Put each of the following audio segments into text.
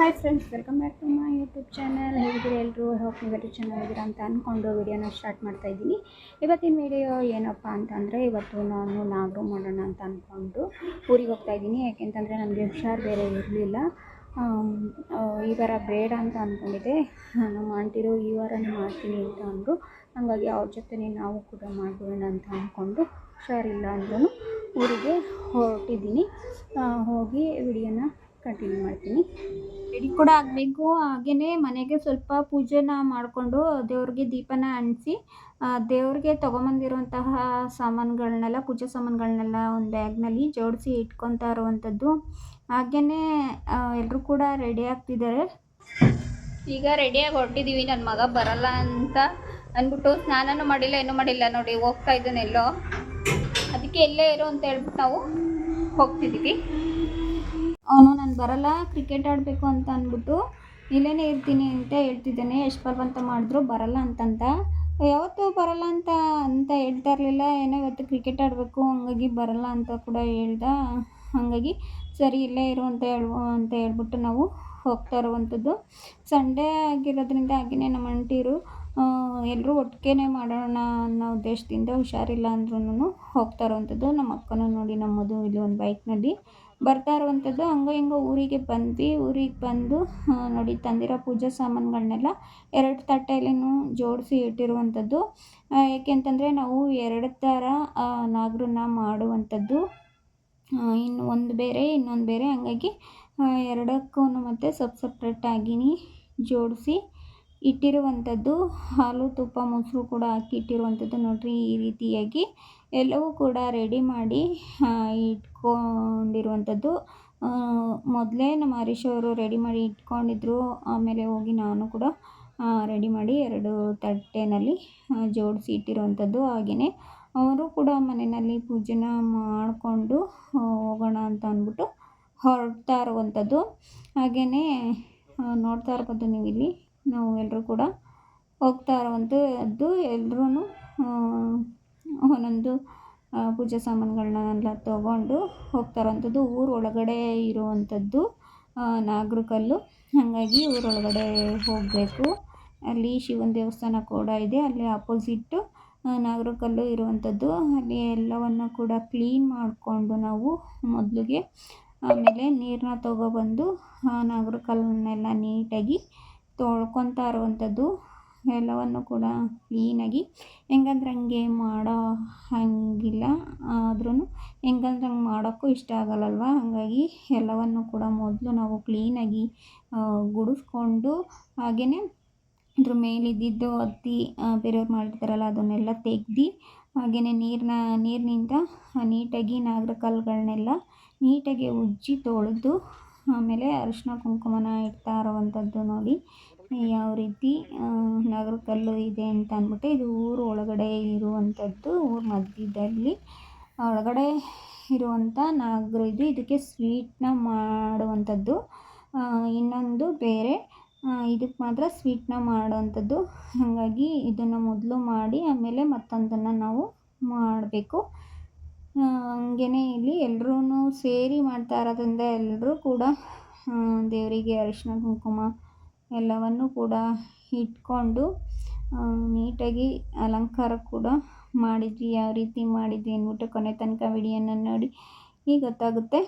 Hi friends welcome back to my YouTube channel ಹೇಗಿದ್ದೀರಿ ಎಲ್ಲರೂ hope ನೀವೆಲ್ಲರೂ ಚೆನ್ನಾಗಿದ್ದೀರಾ ಅಂತ ಅಂದ್ಕೊಂಡು ವಿಡಿಯೋನ ಸ್ಟಾರ್ಟ್ ಮಾಡ್ತಾ ಇದ್ದೀನಿ. ಇವತ್ತಿನ ವಿಡಿಯೋ ಏನಪ್ಪ ಅಂತಂದರೆ, ಇವತ್ತು ನಾನು ನಾಗರು ಮಾಡೋಣ ಅಂತ ಅಂದ್ಕೊಂಡು ಊರಿಗೆ ಹೋಗ್ತಾ ಇದ್ದೀನಿ. ಯಾಕೆಂತಂದರೆ ನನಗೆ ಹುಷಾರು ಬೇರೆ ಇರಲಿಲ್ಲ. ಈ ವಾರ ಬೇಡ ಅಂತ ಅಂದ್ಕೊಂಡಿದ್ದೆ ನಮ್ಮ ಆಂಟಿರು ಈ ವಾರನೇ ಮಾಡ್ತೀನಿ ಅಂತ ಅಂದರು. ಹಾಗಾಗಿ ಅವ್ರ ಜೊತೆನೇ ನಾವು ಕೂಡ ಮಾಡ್ಬೋಣ ಅಂತ ಅಂದ್ಕೊಂಡು ಹುಷಾರಿಲ್ಲ ಅಂದ್ರೂ ಊರಿಗೆ ಹೊರಟಿದ್ದೀನಿ. ಹೋಗಿ ವಿಡಿಯೋನ ಕಂಟಿನ್ಯೂ ಮಾಡ್ತೀನಿ. ರೆಡಿ ಕೂಡ ಆಗಬೇಕು. ಹಾಗೆಯೇ ಮನೆಗೆ ಸ್ವಲ್ಪ ಪೂಜೆನ ಮಾಡಿಕೊಂಡು ದೇವ್ರಿಗೆ ದೀಪನ ಅಂಟಿಸಿ ದೇವ್ರಿಗೆ ತೊಗೊಂಬಂದಿರುವಂತಹ ಸಾಮಾನುಗಳನ್ನೆಲ್ಲ ಪೂಜೆ ಸಾಮಾನುಗಳನ್ನೆಲ್ಲ ಒಂದು ಬ್ಯಾಗ್ನಲ್ಲಿ ಜೋಡಿಸಿ ಇಟ್ಕೊತಾ ಇರುವಂಥದ್ದು. ಹಾಗೆಯೇ ಎಲ್ಲರೂ ಕೂಡ ರೆಡಿ ಆಗ್ತಿದ್ದಾರೆ. ಈಗ ರೆಡಿಯಾಗಿ ಹೊರಟಿದ್ದೀವಿ ನನ್ನ ಮಗ ಬರಲ್ಲ ಅಂತ ಅಂದ್ಬಿಟ್ಟು ಸ್ನಾನನೂ ಮಾಡಿಲ್ಲ ಏನೂ ಮಾಡಿಲ್ಲ. ನೋಡಿ ಹೋಗ್ತಾ ಇದ್ದಾನೆಲ್ಲೋ ಅದಕ್ಕೆ ಎಲ್ಲೇ ಇರು ಅಂತ ಹೇಳ್ಬಿಟ್ಟು ನಾವು ಹೋಗ್ತಿದ್ದೀವಿ. ಅವನು, ನಾನು ಬರಲ್ಲ ಕ್ರಿಕೆಟ್ ಆಡಬೇಕು ಅಂತ ಅಂದ್ಬಿಟ್ಟು ಇಲ್ಲೇನೇ ಇರ್ತೀನಿ ಅಂತ ಹೇಳ್ತಿದ್ದಾನೆ. ಎಷ್ಟು ಬಲವಂತ ಮಾಡಿದ್ರು ಬರಲ್ಲ ಅಂತಂತ. ಯಾವತ್ತು ಬರಲ್ಲ ಅಂತ ಅಂತ ಹೇಳ್ತಾ ಇರಲಿಲ್ಲ. ಏನೋ ಇವತ್ತು ಕ್ರಿಕೆಟ್ ಆಡಬೇಕು, ಹಂಗಾಗಿ ಬರಲ್ಲ ಅಂತ ಕೂಡ ಹೇಳ್ದ. ಹಾಗಾಗಿ ಸರಿ, ಇಲ್ಲೇ ಇರು ಅಂತ ಹೇಳುವ, ಅಂತ ಹೇಳ್ಬಿಟ್ಟು ನಾವು ಹೋಗ್ತಾ ಇರುವಂಥದ್ದು ಸಂಡೇ ಆಗಿರೋದ್ರಿಂದ ಹಾಗೆಯೇ ನಮ್ಮ ಅಂಟಿರು ಎಲ್ಲರೂ ಒಟ್ಟಿಗೆ ಮಾಡೋಣ ಅನ್ನೋ ಉದ್ದೇಶದಿಂದ ಹುಷಾರಿಲ್ಲ ಅಂದ್ರೂ ಹೋಗ್ತಾ ಇರೋವಂಥದ್ದು. ನಮ್ಮ ಅಕ್ಕನೂ ನೋಡಿ ನಮ್ಮದು ಇಲ್ಲಿ ಒಂದು ಬೈಕ್ನಲ್ಲಿ ಬರ್ತಾ ಇರುವಂಥದ್ದು. ಹಂಗೋ ಹಿಂಗೋ ಊರಿಗೆ ಬಂದ್ವಿ. ಊರಿಗೆ ಬಂದು ನೋಡಿ ತಂದಿರೋ ಪೂಜಾ ಸಾಮಾನುಗಳನ್ನೆಲ್ಲ ಎರಡು ತಟ್ಟೆಯಲ್ಲೂ ಜೋಡಿಸಿ ಇಟ್ಟಿರುವಂಥದ್ದು. ಏಕೆಂತಂದರೆ ನಾವು ಎರಡು ಥರ ನಾಗರನ್ನ ಮಾಡುವಂಥದ್ದು. ಇನ್ನು ಒಂದು ಬೇರೆ, ಇನ್ನೊಂದು ಬೇರೆ. ಹಂಗಾಗಿ ಎರಡಕ್ಕೂ ಮತ್ತು ಸಪ್ ಸಪ್ರೇಟಾಗಿ ಜೋಡಿಸಿ ಇಟ್ಟಿರುವಂಥದ್ದು. ಹಾಲು, ತುಪ್ಪ, ಮೊಸರು ಕೂಡ ಹಾಕಿ ಇಟ್ಟಿರುವಂಥದ್ದು ನೋಡಿರಿ ಈ ರೀತಿಯಾಗಿ. ಎಲ್ಲವೂ ಕೂಡ ರೆಡಿ ಮಾಡಿ ಇಟ್ಕೊಂಡಿರುವಂಥದ್ದು. ಮೊದಲೇ ನಮ್ಮ ಹರೀಶ್ ಅವರು ರೆಡಿ ಮಾಡಿ ಇಟ್ಕೊಂಡಿದ್ರು. ಆಮೇಲೆ ಹೋಗಿ ನಾನು ಕೂಡ ರೆಡಿ ಮಾಡಿ ಎರಡು ತಟ್ಟೆನಲ್ಲಿ ಜೋಡಿಸಿ ಇಟ್ಟಿರುವಂಥದ್ದು ಹಾಗೆಯೇ ಅವರು ಕೂಡ ಮನೆಯಲ್ಲಿ ಪೂಜೆನ ಮಾಡಿಕೊಂಡು ಹೋಗೋಣ ಅಂತ ಅಂದ್ಬಿಟ್ಟು ಹೊರಡ್ತಾ ಇರುವಂಥದ್ದು. ಹಾಗೆಯೇ ನೋಡ್ತಾ ಇರ್ಬೋದು ನೀವು ಇಲ್ಲಿ ನಾವು ಎಲ್ಲರೂ ಕೂಡ ಹೋಗ್ತಾ ಇರುವಂಥದ್ದು ಎಲ್ಲರೂ ಒಂದೊಂದು ಪೂಜೆ ಸಾಮಾನುಗಳನ್ನೆಲ್ಲ ತೊಗೊಂಡು ಹೋಗ್ತಾ ಇರೋವಂಥದ್ದು. ಊರು ಒಳಗಡೆ ಇರುವಂಥದ್ದು ನಾಗರಕಲ್ಲು. ಹಾಗಾಗಿ ಊರೊಳಗಡೆ ಹೋಗಬೇಕು. ಅಲ್ಲಿ ಶಿವನ ದೇವಸ್ಥಾನ ಕೂಡ ಇದೆ. ಅಲ್ಲಿ ಅಪೋಸಿಟ್ಟು ನಾಗರಕಲ್ಲು ಇರುವಂಥದ್ದು. ಅಲ್ಲಿ ಎಲ್ಲವನ್ನು ಕೂಡ ಕ್ಲೀನ್ ಮಾಡಿಕೊಂಡು ನಾವು ಮೊದಲಿಗೆ ಆಮೇಲೆ ನೀರನ್ನ ತೊಗೊಬಂದು ನಾಗರ ಕಲ್ಲನ್ನೆಲ್ಲ ನೀಟಾಗಿ ತೊಳ್ಕೊತಾ ಇರುವಂಥದ್ದು ಎಲ್ಲವನ್ನು ಕೂಡ ಕ್ಲೀನಾಗಿ. ಹೆಂಗಂದ್ರೆ ಹಂಗೆ ಮಾಡೋ ಹಾಗಿಲ್ಲ. ಆದ್ರೂ ಹೆಂಗಂದ್ರೆ ಹಂಗೆ ಮಾಡೋಕ್ಕೂ ಇಷ್ಟ ಆಗಲ್ಲಲ್ವ? ಹಾಗಾಗಿ ಎಲ್ಲವನ್ನು ಕೂಡ ಮೊದಲು ನಾವು ಕ್ಲೀನಾಗಿ ಗುಡಿಸ್ಕೊಂಡು ಹಾಗೆಯೇ ಅದ್ರ ಮೇಲಿದ್ದಿದ್ದು ಹತ್ತಿ ಬೇರೆಯವ್ರು ಮಾಡಿರ್ತಾರಲ್ಲ ಅದನ್ನೆಲ್ಲ ತೆಗ್ದು ಹಾಗೆಯೇ ನೀರನ್ನ ನೀರಿನಿಂದ ನೀಟಾಗಿ ನಾಗರ ಕಲ್ಲುಗಳನ್ನೆಲ್ಲ ನೀಟಾಗಿ ಉಜ್ಜಿ ತೊಳೆದು ಆಮೇಲೆ ಅರಿಶಿನ ಕುಂಕುಮನ ಇಡ್ತಾ ಇರುವಂಥದ್ದು ನೋಡಿ. ಯಾವ ರೀತಿ ನಾಗರ ಕಲ್ಲು ಇದೆ ಅಂತ ಅಂದ್ಬಿಟ್ಟು ಇದು ಊರು ಒಳಗಡೆ ಇರುವಂಥದ್ದು, ಊರ ಮಧ್ಯದಲ್ಲಿ ಒಳಗಡೆ ಇರುವಂಥ ನಾಗರು ಇದು. ಇದಕ್ಕೆ ಸ್ವೀಟ್ನ ಮಾಡುವಂಥದ್ದು. ಇನ್ನೊಂದು ಬೇರೆ ಇದಕ್ಕೆ ಮಾತ್ರ ಸ್ವೀಟ್ನ ಮಾಡುವಂಥದ್ದು. ಹಾಗಾಗಿ ಇದನ್ನು ಮೊದಲು ಮಾಡಿ ಆಮೇಲೆ ಮತ್ತೊಂದನ್ನು ನಾವು ಮಾಡಬೇಕು. ಹಂಗೆಯೇ ಇಲ್ಲಿ ಎಲ್ಲರೂ ಸೇರಿ ಮಾಡ್ತಾ ಇರೋದ್ರಿಂದ ಎಲ್ಲರೂ ಕೂಡ ದೇವರಿಗೆ ಅರಿಶಿನ, ಕುಂಕುಮ ಎಲ್ಲವನ್ನು ಕೂಡ ಇಟ್ಕೊಂಡು ನೀಟಾಗಿ ಅಲಂಕಾರ ಕೂಡ ಮಾಡಿದ್ವಿ. ಯಾವ ರೀತಿ ಮಾಡಿದ್ವಿ ಅಂದ್ಬಿಟ್ಟು ಕೊನೆ ತನಕ ವಿಡಿಯೋನ ನೋಡಿ ಈಗ ಗೊತ್ತಾಗುತ್ತೆ.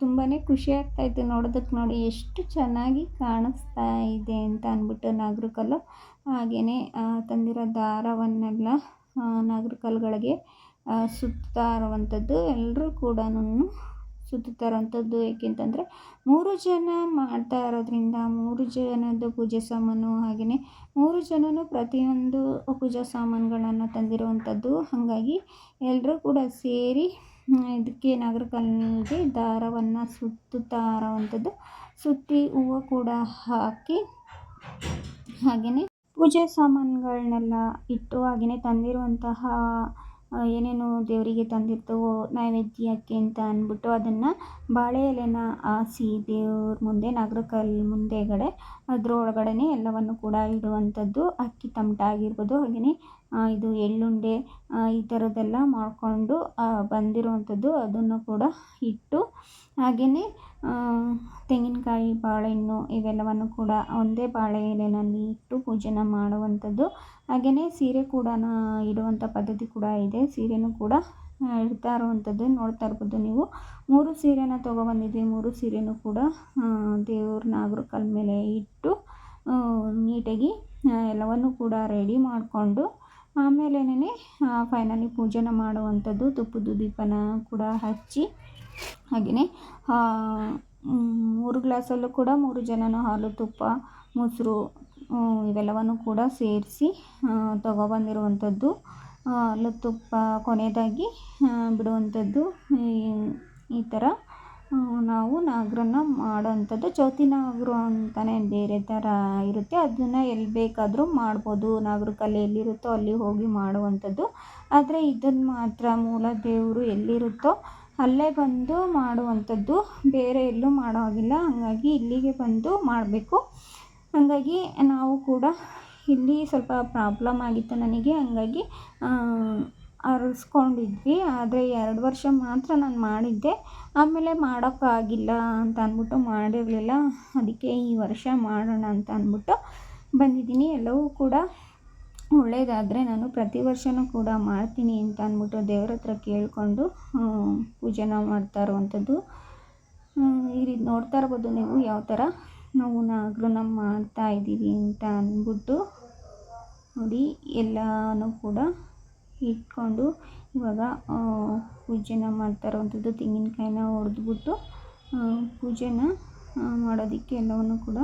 ತುಂಬಾ ಖುಷಿ ಆಗ್ತಾಯಿತ್ತು ನೋಡೋದಕ್ಕೆ ನೋಡಿ ಎಷ್ಟು ಚೆನ್ನಾಗಿ ಕಾಣಿಸ್ತಾ ಇದೆ ಅಂತ ಅಂದ್ಬಿಟ್ಟು ನಾಗರಕಲ್ಲು. ಹಾಗೆಯೇ ತಂದಿರೋ ದಾರವನ್ನೆಲ್ಲ ನಾಗರ ಕಲ್ಲುಗಳಿಗೆ ಸುತ್ತಾ ಇರುವಂಥದ್ದು ಎಲ್ಲರೂ ಕೂಡ ಸುತ್ತುತ್ತಾ ಇರೋವಂಥದ್ದು ಏಕೆಂತಂದರೆ ಮೂರು ಜನ ಮಾಡ್ತಾ ಇರೋದ್ರಿಂದ ಮೂರು ಜನದ್ದು ಪೂಜೆ ಸಾಮಾನು ಹಾಗೆಯೇ ಮೂರು ಜನನೂ ಪ್ರತಿಯೊಂದು ಪೂಜಾ ಸಾಮಾನುಗಳನ್ನು ತಂದಿರುವಂಥದ್ದು. ಹಾಗಾಗಿ ಎಲ್ಲರೂ ಕೂಡ ಸೇರಿ ಇದಕ್ಕೆ ನಾಗರ ಕಲ್ಲಿಗೆ ದಾರವನ್ನು ಸುತ್ತುತ್ತಾ ಇರೋವಂಥದ್ದು. ಸುತ್ತಿ ಹೂವು ಕೂಡ ಹಾಕಿ ಹಾಗೆಯೇ ಪೂಜೆ ಸಾಮಾನುಗಳನ್ನೆಲ್ಲ ಇಟ್ಟು ಹಾಗೆಯೇ ತಂದಿರುವಂತಹ ಏನೇನು ದೇವರಿಗೆ ತಂದಿರ್ತವೋ ನೈವೇದ್ಯಕ್ಕೆ ಅಂತ ಅಂದ್ಬಿಟ್ಟು ಅದನ್ನು ಬಾಳೆ ಎಲೆನ ಹಾಸಿ ದೇವ್ರ ಮುಂದೆ, ನಾಗರಕಲ್ ಮುಂದೆಗಡೆ ಅದ್ರ ಒಳಗಡೆನೇ ಎಲ್ಲವನ್ನು ಕೂಡ ಇಡುವಂಥದ್ದು ಅಕ್ಕಿ ತಮಟ ಆಗಿರ್ಬೋದು ಹಾಗೆಯೇ ಇದು ಎಳ್ಳುಂಡೆ ಈ ಥರದ್ದೆಲ್ಲ ಮಾಡಿಕೊಂಡು ಬಂದಿರುವಂಥದ್ದು ಅದನ್ನು ಕೂಡ ಇಟ್ಟು, ಹಾಗೆಯೇ ತೆಂಗಿನಕಾಯಿ, ಬಾಳೆಹಣ್ಣು ಇವೆಲ್ಲವನ್ನು ಕೂಡ ಒಂದೇ ಬಾಳೆ ಎಲೆಯಲ್ಲಿ ಇಟ್ಟು ಪೂಜೆನ ಮಾಡುವಂಥದ್ದು. ಹಾಗೆಯೇ ಸೀರೆ ಕೂಡ ಇಡುವಂಥ ಪದ್ಧತಿ ಕೂಡ ಇದೆ. ಸೀರೆನೂ ಕೂಡ ಇಡ್ತಾ ಇರುವಂಥದ್ದು. ನೋಡ್ತಾ ಇರ್ಬೋದು ನೀವು. ಮೂರು ಸೀರೆನ ತೊಗೊಬಂದಿದ್ವಿ ಮೂರು ಸೀರೆನೂ ಕೂಡ ದೇವ್ರ ನಾಗರ ಕಲ್ ಮೇಲೆ ಇಟ್ಟು ನೀಟಾಗಿ ಎಲ್ಲವನ್ನು ಕೂಡ ರೆಡಿ ಮಾಡಿಕೊಂಡು ಆಮೇಲೆನೇ ಫೈನಲಿ ಪೂಜೆನ ಮಾಡುವಂಥದ್ದು ತುಪ್ಪದ ದೀಪನ ಕೂಡ ಹಚ್ಚಿ ಹಾಗೆಯೇ ಮೂರು ಗ್ಲಾಸಲ್ಲೂ ಕೂಡ ಮೂರು ಜನನೂ ಹಾಲು, ತುಪ್ಪ, ಮೊಸರು ಇವೆಲ್ಲವನ್ನು ಕೂಡ ಸೇರಿಸಿ ತಗೊಬಂದಿರುವಂಥದ್ದು. ಹಾಲು, ತುಪ್ಪ ಕೊನೆಯದಾಗಿ ಬಿಡುವಂಥದ್ದು ಈ ಥರ. ನಾವು ನಾಗರನ್ನ ಮಾಡೋವಂಥದ್ದು ಚೌತಿ ನಾಗರು ಅಂತಲೇ ಬೇರೆ ಥರ ಇರುತ್ತೆ. ಅದನ್ನು ಎಲ್ಲಿ ಬೇಕಾದರೂ ಮಾಡ್ಬೋದು. ನಾಗರ ಕಲೆ ಎಲ್ಲಿರುತ್ತೋ ಅಲ್ಲಿ ಹೋಗಿ ಮಾಡುವಂಥದ್ದು. ಆದರೆ ಇದನ್ನು ಮಾತ್ರ ಮೂಲ ದೇವರು ಎಲ್ಲಿರುತ್ತೋ ಅಲ್ಲೇ ಬಂದು ಮಾಡುವಂಥದ್ದು. ಬೇರೆ ಎಲ್ಲೂ ಮಾಡೋ ಹಾಗಿಲ್ಲ ಹಾಗಾಗಿ ಇಲ್ಲಿಗೆ ಬಂದು ಮಾಡಬೇಕು. ಹಾಗಾಗಿ ನಾವು ಕೂಡ ಇಲ್ಲಿ ಸ್ವಲ್ಪ ಪ್ರಾಬ್ಲಮ್ ಆಗಿತ್ತು ನನಗೆ. ಹಾಗಾಗಿ ಅರಸ್ಕೊಂಡಿದ್ವಿ. ಆದರೆ ಎರಡು ವರ್ಷ ಮಾತ್ರ ನಾನು ಮಾಡಿದ್ದೆ. ಆಮೇಲೆ ಮಾಡೋಕ್ಕಾಗಿಲ್ಲ ಅಂತ ಅಂದ್ಬಿಟ್ಟು ಮಾಡಿರಲಿಲ್ಲ. ಅದಕ್ಕೆ ಈ ವರ್ಷ ಮಾಡೋಣ ಅಂತ ಅಂದ್ಬಿಟ್ಟು ಬಂದಿದ್ದೀನಿ. ಎಲ್ಲವೂ ಕೂಡ ಒಳ್ಳೆಯದಾದರೆ ನಾನು ಪ್ರತಿ ವರ್ಷವೂ ಕೂಡ ಮಾಡ್ತೀನಿ ಅಂತ ಅಂದ್ಬಿಟ್ಟು ದೇವ್ರ ಹತ್ರ ಕೇಳಿಕೊಂಡು ಪೂಜೆನ ಮಾಡ್ತಾ ಇರುವಂಥದ್ದು. ಈ ರೀತಿ ನೋಡ್ತಾ ಇರ್ಬೋದು ನೀವು ಯಾವ ಥರ ನಾವು ನಾಗರನ್ನ ಮಾಡ್ತಾ ಇದ್ದೀವಿ ಅಂತ ಅಂದ್ಬಿಟ್ಟು ನೋಡಿ ಎಲ್ಲನೂ ಕೂಡ ಇಟ್ಕೊಂಡು ಇವಾಗ ಪೂಜೆನ ಮಾಡ್ತಾ ಇರುವಂಥದ್ದು ತೆಂಗಿನಕಾಯಿನ ಹೊಡೆದ್ಬಿಟ್ಟು ಪೂಜೆನ ಮಾಡೋದಕ್ಕೆ ಎಲ್ಲವನ್ನು ಕೂಡ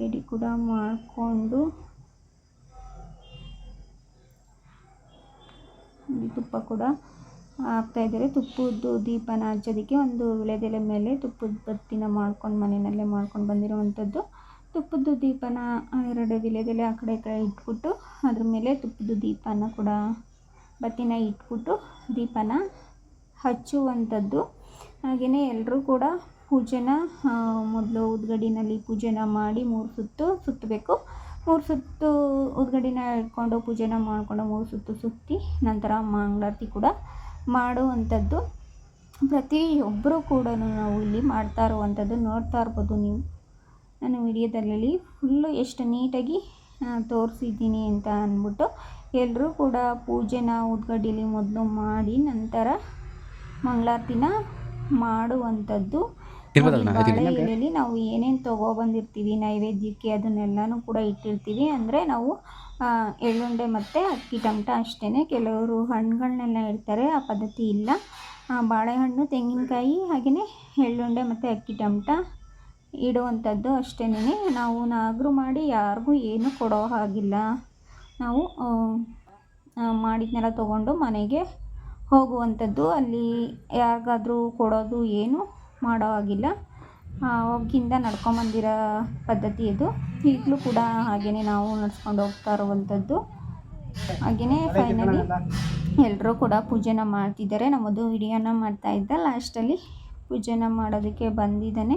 ರೆಡಿ ಕೂಡ ಮಾಡಿಕೊಂಡು ತುಪ್ಪ ಕೂಡ ಹಾಕ್ತಾಯಿದ್ದಾರೆ ತುಪ್ಪದ್ದು ದೀಪನ ಹಚ್ಚೋದಕ್ಕೆ ಒಂದು ವಿಳೆದೆಲೆ ಮೇಲೆ ತುಪ್ಪದ ಬತ್ತಿನ ಮಾಡ್ಕೊಂಡು, ಮನೆಯಲ್ಲೇ ಮಾಡ್ಕೊಂಡು ಬಂದಿರುವಂಥದ್ದು. ತುಪ್ಪದ ದೀಪನ ಎರಡು ವಿಳೆದೆಲೆ ಆ ಕಡೆ ಈ ಕಡೆ ಇಟ್ಬಿಟ್ಟು, ಅದ್ರ ಮೇಲೆ ತುಪ್ಪದ ದೀಪನ ಕೂಡ ಬತ್ತಿನ ಇಟ್ಬಿಟ್ಟು ದೀಪನ ಹಚ್ಚುವಂಥದ್ದು. ಹಾಗೆಯೇ ಎಲ್ಲರೂ ಕೂಡ ಪೂಜೆನ ಮೊದಲು ಉದ್ಗಡಿನಲ್ಲಿ ಪೂಜೆನ ಮಾಡಿ ಮೂರು ಸುತ್ತು ಸುತ್ತಬೇಕು. ಮೂರು ಸುತ್ತು ಉದ್ಗಡಿನ ಇಟ್ಕೊಂಡು ಪೂಜೆನ ಮಾಡಿಕೊಂಡು ಮೂರು ಸುತ್ತು ಸುತ್ತಿ ನಂತರ ಮಂಗಳಾರತಿ ಕೂಡ ಮಾಡುವಂಥದ್ದು. ಪ್ರತಿಯೊಬ್ಬರೂ ಕೂಡ ನಾವು ಇಲ್ಲಿ ಮಾಡ್ತಾ ಇರುವಂಥದ್ದು, ನೋಡ್ತಾ ಇರ್ಬೋದು ನೀವು. ನಾನು ವಿಡಿಯೋದಲ್ಲಿ ಫುಲ್ಲು ಎಷ್ಟು ನೀಟಾಗಿ ತೋರಿಸಿದ್ದೀನಿ ಅಂತ ಅಂದ್ಬಿಟ್ಟು ಎಲ್ಲರೂ ಕೂಡ ಪೂಜೆನ ಉದ್ಗಡ್ಡಿಲಿ ಮೊದಲು ಮಾಡಿ ನಂತರ ಮಂಗಳಾರತಿನ ಮಾಡುವಂಥದ್ದು. ಬಾಳೆ ಎಲೆಯಲ್ಲಿ ನಾವು ಏನೇನು ತೊಗೊಬಂದಿರ್ತೀವಿ ನೈವೇದ್ಯಕ್ಕೆ ಅದನ್ನೆಲ್ಲನೂ ಕೂಡ ಇಟ್ಟಿರ್ತೀವಿ. ಅಂದರೆ ನಾವು ಎಳ್ಳುಂಡೆ ಮತ್ತು ಅಕ್ಕಿ ಟಮಟ ಅಷ್ಟೇ ಕೆಲವರು ಹಣ್ಣುಗಳನ್ನೆಲ್ಲ ಇಡ್ತಾರೆ ಆ ಪದ್ಧತಿ ಇಲ್ಲ. ಬಾಳೆಹಣ್ಣು ತೆಂಗಿನಕಾಯಿ ಹಾಗೆಯೇ ಎಳ್ಳುಂಡೆ ಮತ್ತು ಅಕ್ಕಿ ಟಮಟ ಇಡುವಂಥದ್ದು ಅಷ್ಟೇ ನಾವು ನಾಗರು ಮಾಡಿ ಯಾರಿಗೂ ಏನೂ ಕೊಡೋ ಹಾಗಿಲ್ಲ. ನಾವು ಮಾಡಿದ್ದನ್ನೆಲ್ಲ ತೊಗೊಂಡು ಮನೆಗೆ ಹೋಗುವಂಥದ್ದು. ಅಲ್ಲಿ ಯಾರಿಗಾದ್ರೂ ಕೊಡೋದು ಏನು ಮಾಡೋ ಹಾಗಿಲ್ಲ. ಅವಾಗಿಂದ ನಡ್ಕೊಂಬಂದಿರೋ ಪದ್ಧತಿ ಇದು. ಈಗಲೂ ಕೂಡ ಹಾಗೆಯೇ ನಾವು ನಡ್ಸ್ಕೊಂಡು ಹೋಗ್ತಾ ಇರುವಂಥದ್ದು. ಹಾಗೆಯೇ ಫೈನಲಿ ಎಲ್ಲರೂ ಕೂಡ ಪೂಜೆನ ಮಾಡ್ತಿದ್ದಾರೆ. ನಮ್ಮದು ವಿಡಿಯೋನ ಮಾಡ್ತಾಯಿದ್ದ ಲಾಸ್ಟಲ್ಲಿ ಪೂಜೆನ ಮಾಡೋದಕ್ಕೆ ಬಂದಿದ್ದಾನೆ.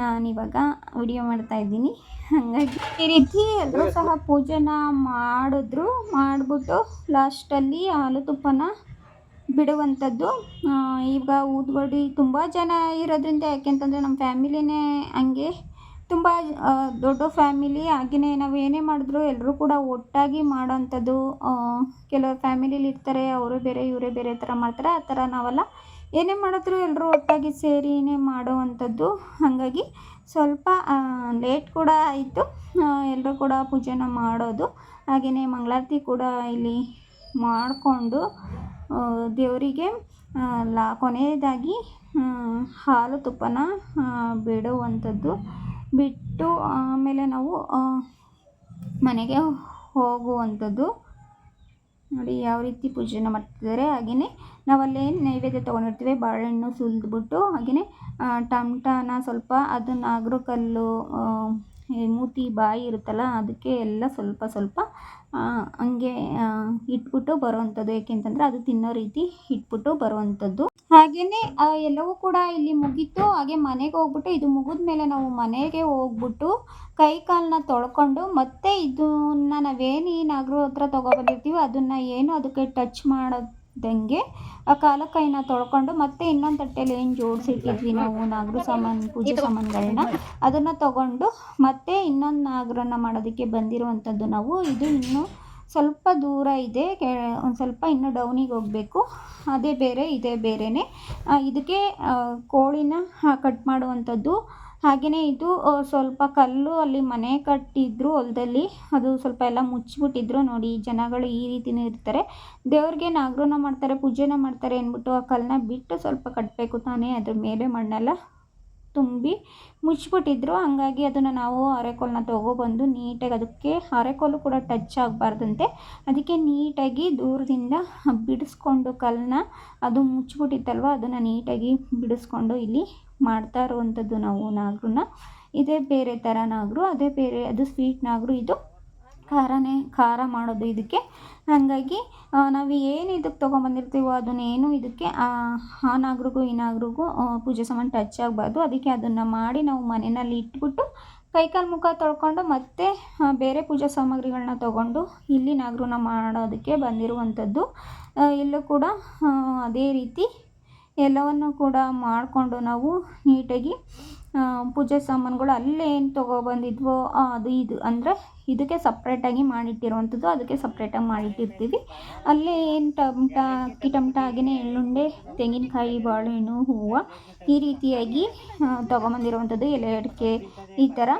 ನಾನಿವಾಗ ವಿಡಿಯೋ ಮಾಡ್ತಾ ಇದ್ದೀನಿ. ಹಾಗಾಗಿ ಈ ರೀತಿ ಎಲ್ಲರೂ ಸಹ ಪೂಜೆನ ಮಾಡಿದ್ರು. ಮಾಡಿಬಿಟ್ಟು ಲಾಸ್ಟಲ್ಲಿ ಹಾಲು ತುಪ್ಪನ ಬಿಡುವಂಥದ್ದು. ಈಗ ಊದ್ಗಡಿ ತುಂಬ ಜನ ಇರೋದ್ರಿಂದ ಯಾಕೆಂತಂದರೆ ನಮ್ಮ ಫ್ಯಾಮಿಲಿನೇ ಹಂಗೆ ತುಂಬ ದೊಡ್ಡ ಫ್ಯಾಮಿಲಿ ಹಾಗೆಯೇ ನಾವು ಏನೇ ಮಾಡಿದ್ರು ಎಲ್ಲರೂ ಕೂಡ ಒಟ್ಟಾಗಿ ಮಾಡೋವಂಥದ್ದು ಕೆಲವ್ರು ಫ್ಯಾಮಿಲಿಲಿ ಇರ್ತಾರೆ, ಅವರು ಬೇರೆ, ಇವರೇ ಬೇರೆ ಥರ ಮಾಡ್ತಾರೆ. ಆ ಥರ ನಾವಲ್ಲ ಏನೇ ಮಾಡಿದ್ರು ಎಲ್ಲರೂ ಒಟ್ಟಾಗಿ ಸೇರಿನೇ ಮಾಡೋವಂಥದ್ದು ಹಾಗಾಗಿ ಸ್ವಲ್ಪ ಲೇಟ್ ಕೂಡ ಆಯಿತು. ಎಲ್ಲರೂ ಕೂಡ ಪೂಜೆನ ಮಾಡೋದು. ಹಾಗೆಯೇ ಮಂಗಳಾರತಿ ಕೂಡ ಇಲ್ಲಿ ಮಾಡಿಕೊಂಡು ದೇವರಿಗೆ ಲಾ, ಕೊನೆಯದಾಗಿ ಹಾಲು ತುಪ್ಪನ ಬಿಡುವಂಥದ್ದು. ಬಿಟ್ಟು ಆಮೇಲೆ ನಾವು ಮನೆಗೆ ಹೋಗುವಂಥದ್ದು. ನೋಡಿ ಯಾವ ರೀತಿ ಪೂಜೆನ ಮಾಡ್ತಿದ್ದಾರೆ. ಹಾಗೆಯೇ ನಾವಲ್ಲೇ ನೈವೇದ್ಯ ತೊಗೊಂಡಿರ್ತೀವಿ, ಬಾಳೆಹಣ್ಣು ಸುಲಿದ್ಬಿಟ್ಟು ಹಾಗೆಯೇ ಟಮ್ಟಾನ ಸ್ವಲ್ಪ ಅದನ್ನು ಅಗ್ರಕಲ್ಲು ಕಲ್ಲು ಮೂತಿ ಬಾಯಿ ಇರುತ್ತಲ್ಲ, ಅದಕ್ಕೆ ಎಲ್ಲ ಸ್ವಲ್ಪ ಸ್ವಲ್ಪ ಹಂಗೆ ಇಟ್ಬಿಟ್ಟು ಬರುವಂಥದ್ದು ಏಕೆಂತಂದರೆ ಅದು ತಿನ್ನೋ ರೀತಿ ಇಟ್ಬಿಟ್ಟು ಬರುವಂಥದ್ದು ಹಾಗೆಯೇ ಎಲ್ಲವೂ ಕೂಡ ಇಲ್ಲಿ ಮುಗೀತು. ಹಾಗೆ ಮನೆಗೆ ಹೋಗ್ಬಿಟ್ಟು, ಇದು ಮುಗಿದ ಮೇಲೆ ನಾವು ಮನೆಗೆ ಹೋಗ್ಬಿಟ್ಟು ಕೈ ಕಾಲನ್ನ ತೊಳ್ಕೊಂಡು, ಮತ್ತೆ ಇದನ್ನ ನಾವೇನು ಈ ಹತ್ರ ತೊಗೊಬಂದಿರ್ತೀವಿ ಅದನ್ನು ಏನು ಅದಕ್ಕೆ ಟಚ್ ಮಾಡೋದು ಇದ್ದಂಗೆ ಆ ಕಾಲ ಕೈನ ತೊಳ್ಕೊಂಡು ಮತ್ತೆ ಇನ್ನೊಂದು ತಟ್ಟೆಯಲ್ಲಿ ಏನು ಜೋಡಿಸಿಟ್ಟಿದ್ವಿ ನಾವು ನಾಗರ ಸಾಮಾನು ಪೂಜೆ ಸಾಮಾನುಗಳನ್ನ ಅದನ್ನು ತಗೊಂಡು ಮತ್ತೆ ಇನ್ನೊಂದು ನಾಗರನ್ನ ಮಾಡೋದಕ್ಕೆ ಬಂದಿರುವಂಥದ್ದು ನಾವು. ಇದು ಇನ್ನೂ ಸ್ವಲ್ಪ ದೂರ ಇದೆ. ಕೆ ಒಂದು ಸ್ವಲ್ಪ ಇನ್ನೂ ಡೌನಿಗೆ ಹೋಗಬೇಕು. ಅದೇ ಬೇರೆ ಇದೇ ಬೇರೆಯೇ ಇದಕ್ಕೆ ಕೋಳಿನ ಕಟ್ ಮಾಡುವಂಥದ್ದು ಹಾಗೆಯೇ ಇದು ಸ್ವಲ್ಪ ಕಲ್ಲು ಅಲ್ಲಿ ಮನೆ ಕಟ್ಟಿದ್ರು ಹೊಲದಲ್ಲಿ. ಅದು ಸ್ವಲ್ಪ ಎಲ್ಲ ಮುಚ್ಚಿಬಿಟ್ಟಿದ್ರು ನೋಡಿ, ಜನಗಳು ಈ ರೀತಿಯೂ ಇರ್ತಾರೆ. ದೇವ್ರಿಗೆ ನಾಗರನ ಮಾಡ್ತಾರೆ, ಪೂಜೆನ ಮಾಡ್ತಾರೆ ಅಂದ್ಬಿಟ್ಟು ಆ ಕಲ್ಲನ್ನ ಬಿಟ್ಟು ಸ್ವಲ್ಪ ಕಟ್ಟಬೇಕು ತಾನೇ ಅದ್ರ ಮೇಲೆ ಮಣ್ಣೆಲ್ಲ. ತುಂಬಿ ಮುಚ್ಚಿಬಿಟ್ಟಿದ್ರು. ಹಂಗಾಗಿ ಅದನ್ನು ನಾವು ಅರೆಕೋಲನ್ನ ತೊಗೊಬಂದು ನೀಟಾಗಿ ಅದಕ್ಕೆ ಅರೆಕೋಲು ಕೂಡ ಟಚ್ ಆಗಬಾರ್ದಂತೆ. ಅದಕ್ಕೆ ನೀಟಾಗಿ ದೂರದಿಂದ ಬಿಡಿಸ್ಕೊಂಡು ಕಲ್ಲನ್ನ ಅದು ಮುಚ್ಚಿಬಿಟ್ಟಿತ್ತಲ್ವ, ಅದನ್ನು ನೀಟಾಗಿ ಬಿಡಿಸ್ಕೊಂಡು ಇಲ್ಲಿ ಮಾಡ್ತಾ ಇರುವಂಥದ್ದು ನಾವು ನಾಗರನ್ನ ಇದೇ ಬೇರೆ ಥರ ನಾಗರು ಅದೇ ಬೇರೆ ಅದು ಸ್ವೀಟ್ ನಾಗರು ಇದು ಖಾರನೇ, ಖಾರ ಮಾಡೋದು ಇದಕ್ಕೆ. ಹಾಗಾಗಿ ನಾವು ಏನು ಇದಕ್ಕೆ ತೊಗೊಂಬಂದಿರ್ತೀವೋ ಅದನ್ನೇನು ಇದಕ್ಕೆ, ಆ ಇನಾಗ್ರಿಗೂ ಪೂಜೆ ಸಾಮಾನು ಟಚ್ ಆಗಬಾರ್ದು. ಅದಕ್ಕೆ ಅದನ್ನು ಮಾಡಿ ನಾವು ಮನೆಯಲ್ಲಿ ಇಟ್ಬಿಟ್ಟು ಕೈಕಾಲು ಮುಖ ತೊಳ್ಕೊಂಡು ಮತ್ತೆ ಬೇರೆ ಪೂಜಾ ಸಾಮಗ್ರಿಗಳನ್ನ ತೊಗೊಂಡು ಇಲ್ಲಿ ನಾಗರೂನ ಮಾಡೋದಕ್ಕೆ ಬಂದಿರುವಂಥದ್ದು. ಇಲ್ಲೂ ಕೂಡ ಅದೇ ರೀತಿ ಎಲ್ಲವನ್ನು ಕೂಡ ಮಾಡಿಕೊಂಡು ನಾವು ನೀಟಾಗಿ ಪೂಜೆ ಸಾಮಾನುಗಳು ಅಲ್ಲೇ ಏನು ತೊಗೊಬಂದಿದ್ವೋ ಅದು ಇದು. ಅಂದರೆ ಇದಕ್ಕೆ ಸಪ್ರೇಟಾಗಿ ಮಾಡಿಟ್ಟಿರುವಂಥದ್ದು, ಅದಕ್ಕೆ ಸಪ್ರೇಟಾಗಿ ಮಾಡಿಟ್ಟಿರ್ತೀವಿ. ಅಲ್ಲೇ ಏನು ಟಮಟ ಅಕ್ಕಿ ಟಮಟ ಹಾಗೆಯೇ ಎಳ್ಳುಂಡೆ, ತೆಂಗಿನಕಾಯಿ, ಬಾಳೆಹಣ್ಣು, ಹೂವು ಈ ರೀತಿಯಾಗಿ ತೊಗೊಂಬಂದಿರುವಂಥದ್ದು ಎಲೆ ಅಡಿಕೆ ಈ ಥರ.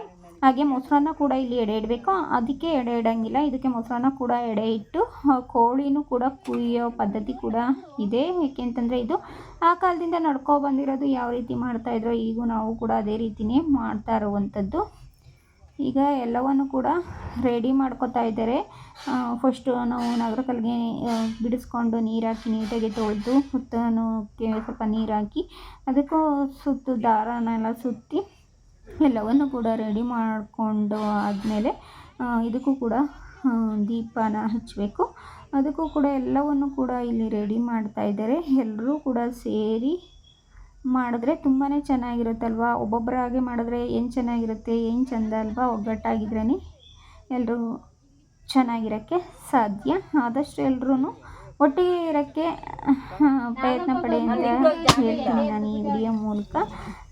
ಹಾಗೆ ಮೊಸರನ್ನ ಕೂಡ ಇಲ್ಲಿ ಎಡೆ ಇಡಬೇಕು. ಅದಕ್ಕೆ ಎಡೆ ಇಡೋಂಗಿಲ್ಲ. ಇದಕ್ಕೆ ಮೊಸರನ್ನ ಕೂಡ ಎಡೆ ಇಟ್ಟು ಕೋಳಿನೂ ಕೂಡ ಕುಯ್ಯೋ ಪದ್ಧತಿ ಕೂಡ ಇದೆ. ಏಕೆಂತಂದರೆ ಇದು ಆ ಕಾಲದಿಂದ ನಡ್ಕೊ ಬಂದಿರೋದು ಯಾವ ರೀತಿ ಮಾಡ್ತಾಯಿದ್ರೋ ಈಗೂ ನಾವು ಕೂಡ ಅದೇ ರೀತಿಯೇ ಮಾಡ್ತಾ ಇರುವಂಥದ್ದು. ಈಗ ಎಲ್ಲವನ್ನು ಕೂಡ ರೆಡಿ ಮಾಡ್ಕೊತಾ ಇದ್ದಾರೆ. ಫಸ್ಟು ನಾವು ನಗರ ಕಲ್ಲಿಗೆ ಬಿಡಿಸ್ಕೊಂಡು ನೀರು ಹಾಕಿ ನೀಟಾಗಿ ತೊಳೆದು ಹುತ್ತನಕ್ಕೆ ಸ್ವಲ್ಪ ನೀರು ಹಾಕಿ ಅದಕ್ಕೂ ಸುತ್ತು ದಾರನೆಲ್ಲ ಸುತ್ತಿ ಎಲ್ಲವನ್ನು ಕೂಡ ರೆಡಿ ಮಾಡಿಕೊಂಡು ಆದಮೇಲೆ ಇದಕ್ಕೂ ಕೂಡ ದೀಪನ ಹಚ್ಚಬೇಕು ಅದಕ್ಕೂ ಕೂಡ ಎಲ್ಲವನ್ನು ಕೂಡ ಇಲ್ಲಿ ರೆಡಿ ಮಾಡ್ತಾ ಇದ್ದಾರೆ. ಎಲ್ಲರೂ ಕೂಡ ಸೇರಿ ಮಾಡಿದ್ರೆ ತುಂಬಾ ಚೆನ್ನಾಗಿರುತ್ತಲ್ವ? ಒಬ್ಬೊಬ್ಬರಾಗೆ ಮಾಡಿದ್ರೆ ಏನು ಚೆನ್ನಾಗಿರುತ್ತೆ, ಏನು ಚೆಂದ ಅಲ್ವಾ? ಒಗ್ಗಟ್ಟಾಗಿದ್ರೇ ಎಲ್ಲರೂ ಚೆನ್ನಾಗಿರೋಕ್ಕೆ ಸಾಧ್ಯ. ಆದಷ್ಟು ಎಲ್ಲರೂ ಒಟ್ಟಿಗೆ ಇರೋಕ್ಕೆ ಪ್ರಯತ್ನ ಪಡಿ ಅಂತ ಹೇಳ್ತೀನಿ ನಾನು ಈ ವಿಡಿಯೋ ಮೂಲಕ.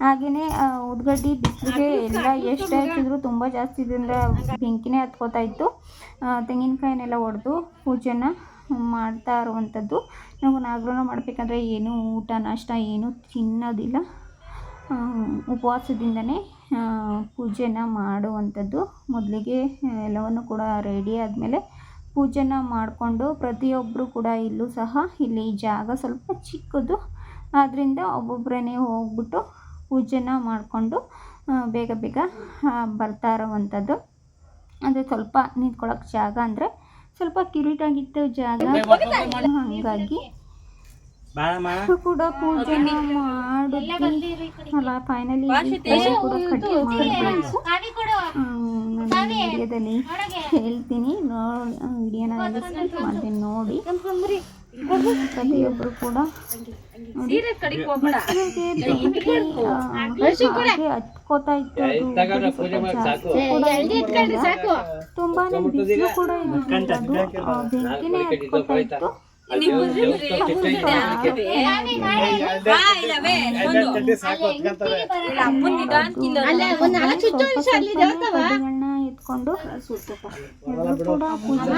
ಹಾಗೆಯೇ ಉದ್ಗಡ್ಡಿ ಬಿಸಿಲಿಗೆ ಎಲ್ಲ ಎಷ್ಟು ಹಚ್ಚಿದ್ರು ತುಂಬ ಜಾಸ್ತಿ ಇದರಿಂದ ಬೆಂಕಿನೇ ಹತ್ಕೋತಾ ಇತ್ತು. ತೆಂಗಿನಕಾಯಿನೆಲ್ಲ ಒಡೆದು ಪೂಜೆನ ಮಾಡ್ತಾ ಇರುವಂಥದ್ದು. ನಾವು ನಾಗರನ್ನ ಮಾಡಬೇಕಂದ್ರೆ ಏನು ಊಟ ನಾಷ್ಟ ಏನು ತಿನ್ನೋದಿಲ್ಲ. ಉಪವಾಸದಿಂದನೇ ಪೂಜೆನ ಮಾಡುವಂಥದ್ದು. ಮೊದಲಿಗೆ ಎಲ್ಲವನ್ನು ಕೂಡ ರೆಡಿ ಆದಮೇಲೆ ಪೂಜೆನ ಮಾಡಿಕೊಂಡು ಪ್ರತಿಯೊಬ್ಬರು ಕೂಡ ಇಲ್ಲೂ ಸಹ ಇಲ್ಲಿ ಜಾಗ ಸ್ವಲ್ಪ ಚಿಕ್ಕದು. ಆದ್ದರಿಂದ ಒಬ್ಬೊಬ್ಬರೇ ಹೋಗ್ಬಿಟ್ಟು ಪೂಜೆನ ಮಾಡಿಕೊಂಡು ಬೇಗ ಬೇಗ ಬರ್ತಾ ಇರೋವಂಥದ್ದು. ಅಂದರೆ ಸ್ವಲ್ಪ ನಿಂತ್ಕೊಳ್ಳೋಕೆ ಜಾಗ ಅಂದರೆ ಸ್ವಲ್ಪ ಕಿರೀಟಾಗಿತ್ತು ಜಾಗ. ಹಾಗಾಗಿ ಕೂಡ ಮಾಡಿದ್ವಿ ಅಲ್ಲ ಫೈನಲಿ ಕೂಡ ವಿಡಿಯೋದಲ್ಲಿ ಹೇಳ್ತೀನಿ. ನೋ ವಿಡಿಯೋನ ಮತ್ತೆ ನೋಡಿ. ಪ್ರತಿಯೊಬ್ಬರು ಕೂಡ ನೋಡಿ. ಹಾಗೆ ಹತ್ಕೋತಾ ಇತ್ತು. ತುಂಬಾನೇ ಬಿಸಿಲು ಕೂಡ ಆ, ಬೆಂಕಿನೇ ಹಚ್ಕೋತಾ ಇತ್ತು. ಎತ್ಕೊಂಡು ಕೂಡ ಪೂಜೆ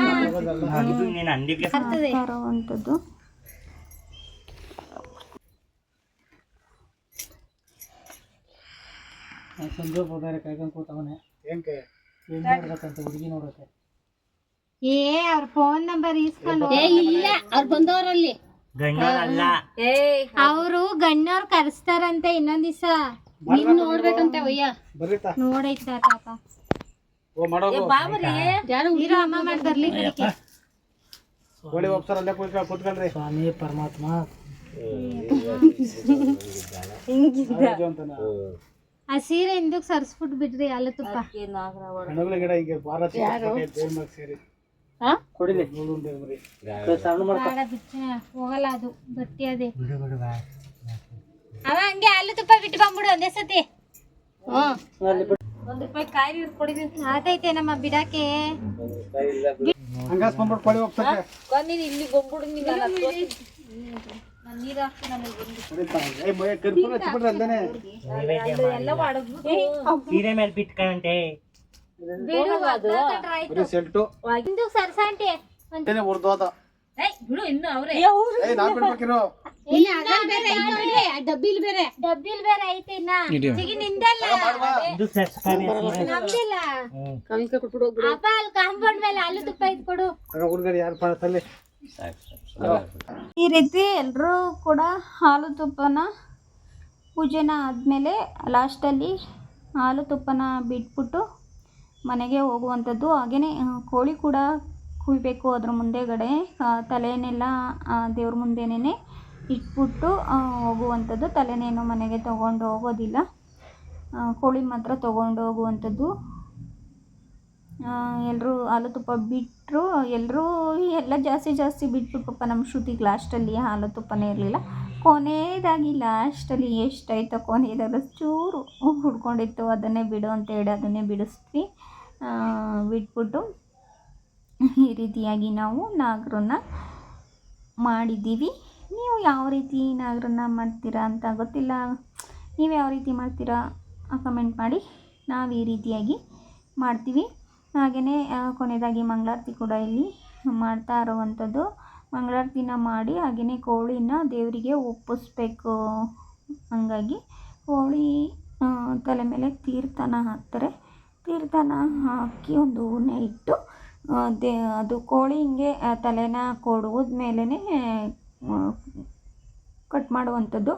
ಸಂಜೆ ಹೋದಾರೆ ಕಾಯ್ಕೊಂಡು ಕೂತವನೆ ಏನ್ ಮಾಡ್ಬೇಕಂತ ಹುಡುಗಿ ನೋಡಕ್ಕೆ ಏ ಅವ್ರ ಫೋನ್ ನಂಬರ್ ಇಸ್ಕೊಂಡು ಏ ಇಲ್ಲ ಅವ್ರು ಬಂದವರಲ್ಲಿ. ಅವರು ಗಣ್ಣವ್ರು ಕರೆಸ್ತಾರಂತೆ ಇನ್ನೊಂದ್ ದಿವಸ. ನಿನ್ ನೋಡ್ಬೇಕಂತೆ ಒಯ್ಯ. ನೋಡೈತಾ ಇರೋ ಅಮ್ಮ ಮಾಡಿ ಬರ್ಲಿ ಕಡೆಗೆ. ಕೋಳಿ ಒಪ್ಸರ್ ಅಲ್ಲೇ ಕೂತ್ಕೊಂಡು ಕೂತ್ಕೊಂಡ್ರಿ ಸ್ವಾಮಿ ಪರಮಾತ್ಮ. ಆ ಸೀರೆ ಹಿಂದಕ್ ಸರ್ಸ್ಬಿಟ್ ಬಿಡ್ರಿ ಅಲ್ಲ ತುಪ್ಪ. ಗಿಡ ಹಿಂಗೆ ಭಾರತ ಸೇರಿ? ಕೊಡಿಲಿ ನೋಡುಂಡೆ ಮರಿ ಸಣ್ಣ ಮಾಡ್ಕೊ ಬೇಡ ಬಿಚ್ಚ ಹೋಗಲ್ಲ ಅದು ಗಟ್ಟಿ ಅದೇ ಅವ ಹಂಗೆ ಹಾಲು ತುಪ್ಪ ಬಿಟ್ಟು ಬಂದ್ಬಿಡು ಒಂದೇ ಸತಿ ಅಲ್ಲಿ ಬಿಡು ಆತೈತೆ ನಮ್ಮ ಬಿಡಾಕೆ ಹಂಗಾಸ್ ಬಂದ್ಬಿಟ್ಟು ಕೋಳಿ ಒಪ್ಸಕ್ಕೆ ಸೀರೆ ಮೇಲೆ ಬಿಟ್ಕೊಂಡೆ ಸೆಲ್ಟು ಹಿಂದಕ್ಕೆ ಸರ್ಸಂಟಿ ಉರ್ದೋದ ಬಿಡು ಇನ್ನು ಅವ್ರೆ. ಏಯ್ ನಾನ್ ಬಿಡ್ಬೇಕಿರೋ ಇಲ್ಲಿ ಬೇರೆ ಐತ್ ನೋಡ್ರಿ, ಆ ಡಬ್ಬಿಲ್ ಬೇರೆ. ಡಬ್ಬಿಲ್ ಬೇರೆ ಐತೆ ಇನ್ನ. ಚಿಗಿ ನಿಂದಲ್ಲ. ಇದು ಸರ್ಸ್ತಾರೆ ನಮ್ದಿಲ್ಲ. ಹ್ಮ್. ಅಪ್ಪ ಅಲ್ಲಿ ಕಾಂಪೌಂಡ್ ಮೇಲೆ ಆಲೂ ತುಪ್ಪ ಐತ್ ಕೊಡು. ಹುಡುಗರು ಯಾರು ಪಾಡತ್ತಲ್ಲಿ ಈ ರೀತಿ ಎಲ್ಲರೂ ಕೂಡ ಹಾಲು ತುಪ್ಪನ ಪೂಜೆನ ಆದಮೇಲೆ ಲಾಸ್ಟಲ್ಲಿ ಹಾಲು ತುಪ್ಪನ ಬಿಟ್ಬಿಟ್ಟು ಮನೆಗೆ ಹೋಗುವಂಥದ್ದು. ಹಾಗೆಯೇ ಕೋಳಿ ಕೂಡ ಕುಯ್ಬೇಕು ಅದ್ರ ಮುಂದೆಗಡೆ. ತಲೆಯನ್ನೆಲ್ಲ ದೇವ್ರ ಮುಂದೆನೇ ಇಟ್ಬಿಟ್ಟು ಹೋಗುವಂಥದ್ದು. ತಲೆನೇನು ಮನೆಗೆ ತೊಗೊಂಡು ಹೋಗೋದಿಲ್ಲ. ಕೋಳಿ ಮಾತ್ರ ತೊಗೊಂಡು ಹೋಗುವಂಥದ್ದು. ಎಲ್ಲರೂ ಹಾಲು ತುಪ್ಪ ಬಿಟ್ಟರು ಎಲ್ಲರೂ ಎಲ್ಲ ಜಾಸ್ತಿ ಜಾಸ್ತಿ ಬಿಟ್ಬಿಟ್ಟು ಪಾಪ ನಮ್ಮ ಶ್ರುತಿಗೆ ಲಾಸ್ಟಲ್ಲಿ ಹಾಲು ತುಪ್ಪನೇ ಇರಲಿಲ್ಲ. ಕೊನೆಯದಾಗಿ ಲಾಸ್ಟಲ್ಲಿ ಎಷ್ಟಾಯ್ತೋ ಕೊನೆಯದಾಗ ಚೂರು ಹುಡ್ಕೊಂಡಿತ್ತು. ಅದನ್ನೇ ಬಿಡು ಅಂತ ಹೇಳಿ ಅದನ್ನೇ ಬಿಡಿಸ್ತ್ವಿ ಬಿಟ್ಬಿಟ್ಟು ಈ ರೀತಿಯಾಗಿ ನಾವು ನಾಗರನ್ನ ಮಾಡಿದ್ದೀವಿ. ನೀವು ಯಾವ ರೀತಿ ನಾಗರನ್ನ ಮಾಡ್ತೀರಾ ಅಂತ ಗೊತ್ತಿಲ್ಲ. ನೀವು ಯಾವ ರೀತಿ ಮಾಡ್ತೀರಾ ಕಮೆಂಟ್ ಮಾಡಿ. ನಾವು ಈ ರೀತಿಯಾಗಿ ಮಾಡ್ತೀವಿ. ಹಾಗೆಯೇ ಕೊನೆಯದಾಗಿ ಮಂಗಳಾರತಿ ಕೂಡ ಇಲ್ಲಿ ಮಾಡ್ತಾ ಇರುವಂಥದ್ದು. ಮಂಗಳಾರತಿನ ಮಾಡಿ ಹಾಗೆಯೇ ಕೋಳಿನ ದೇವರಿಗೆ ಒಪ್ಪಿಸ್ಬೇಕು. ಹಂಗಾಗಿ ಕೋಳಿ ತಲೆ ಮೇಲೆ ತೀರ್ಥನ ಹಾಕ್ತಾರೆ. ತೀರ್ಥನ ಹಾಕಿ ಒಂದು ಹೂವನ್ನ ಇಟ್ಟು ದೇ, ಅದು ಕೋಳಿ ಹಿಂಗೆ ತಲೆನ ಕೊಡುವುದ ಮೇಲೇ ಕಟ್ ಮಾಡುವಂಥದ್ದು.